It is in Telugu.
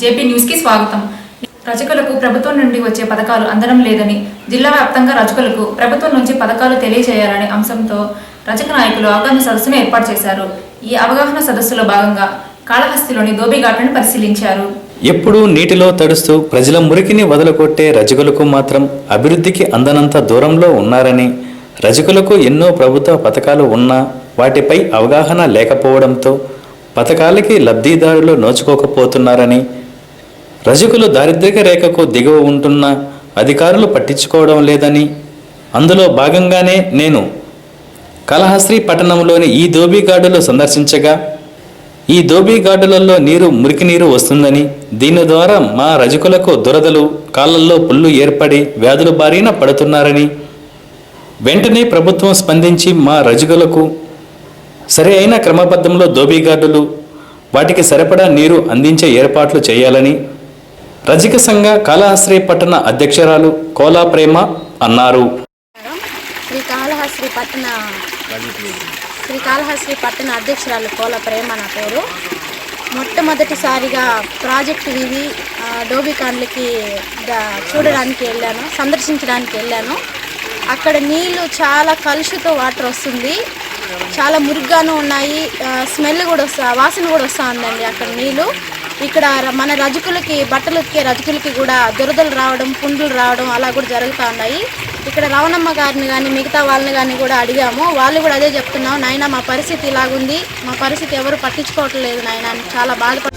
జేపీ న్యూస్కి స్వాగతం. రచకులకు ప్రభుత్వం నుండి వచ్చే పథకాలు అందడం లేదని జిల్లా వ్యాప్తంగా రచకులకు ప్రభుత్వం నుంచి పథకాలు తెలియజేయాలనే అంశంతో రచక నాయకులు అవగాహన సదస్సును ఏర్పాటు చేశారు. ఈ అవగాహన సదస్సులో భాగంగా కాళహస్తిలోని దోబిఘాట్లను పరిశీలించారు. ఎప్పుడూ నీటిలో తడుస్తూ ప్రజల మురికిని వదలకొట్టే రజకులకు మాత్రం అభివృద్ధికి అందనంత దూరంలో ఉన్నారని రజకులకు ఎన్నో ప్రభుత్వ పథకాలు ఉన్నా వాటిపై అవగాహన లేకపోవడంతో పథకాలకి లబ్ధిదారులు నోచుకోకపోతున్నారని రజకులు దారిద్ర్య రేఖకు దిగువ ఉంటున్న అధికారులు పట్టించుకోవడం లేదని అందులో భాగంగానే నేను కలహస్త్రి పట్టణంలోని ఈ దోబీగాడులు సందర్శించగా ఈ దోబీగాడులలో నీరు మురికి నీరు వస్తుందని దీని ద్వారా మా రజకులకు దురదలు కాళ్ళల్లో పుళ్ళు ఏర్పడి వ్యాధుల బారిన పడుతున్నారని వెంటనే ప్రభుత్వం స్పందించి మా రజకులకు సరి అయిన క్రమబద్ధంలో దోబీగార్డులు వాటికి సరిపడా నీరు అందించే ఏర్పాట్లు చేయాలని రజక సంఘ కాళహస్త్రి పట్టణ అధ్యక్షురాలు కోలా ప్రేమ అన్నారు. శ్రీ కాళహస్రి పట్టణ శ్రీ కాళహస్త్రి పట్టణ అధ్యక్షురాలు కోల ప్రేమ నా పేరు. మొట్టమొదటిసారిగా ప్రాజెక్టు ఇది ఆ, డోబికాండ్లకి చూడడానికి వెళ్ళాను సందర్శించడానికి వెళ్ళాను. అక్కడ నీళ్ళు చాలా కలుషిత వాటర్ వస్తుంది. చాలా మురిగ్గాను ఉన్నాయి. ఆ, స్మెల్ కూడా వస్తా వాసన కూడా వస్తూ ఉందండి అక్కడ నీళ్ళు ఇక్కడ మన రజకులకి బట్టలు ఉతికే రజకులకి కూడా దురదలు రావడం పుండ్లు రావడం అలా కూడా జరుగుతూ ఉన్నాయి. ఇక్కడ రవణమ్మ గారిని కానీ మిగతా వాళ్ళని కానీ కూడా అడిగాము. వాళ్ళు కూడా అదే చెప్తున్నాం నాయన మా పరిస్థితి ఇలాగుంది. మా పరిస్థితి ఎవరు పట్టించుకోవట్లేదు నాయన చాలా బాధపడు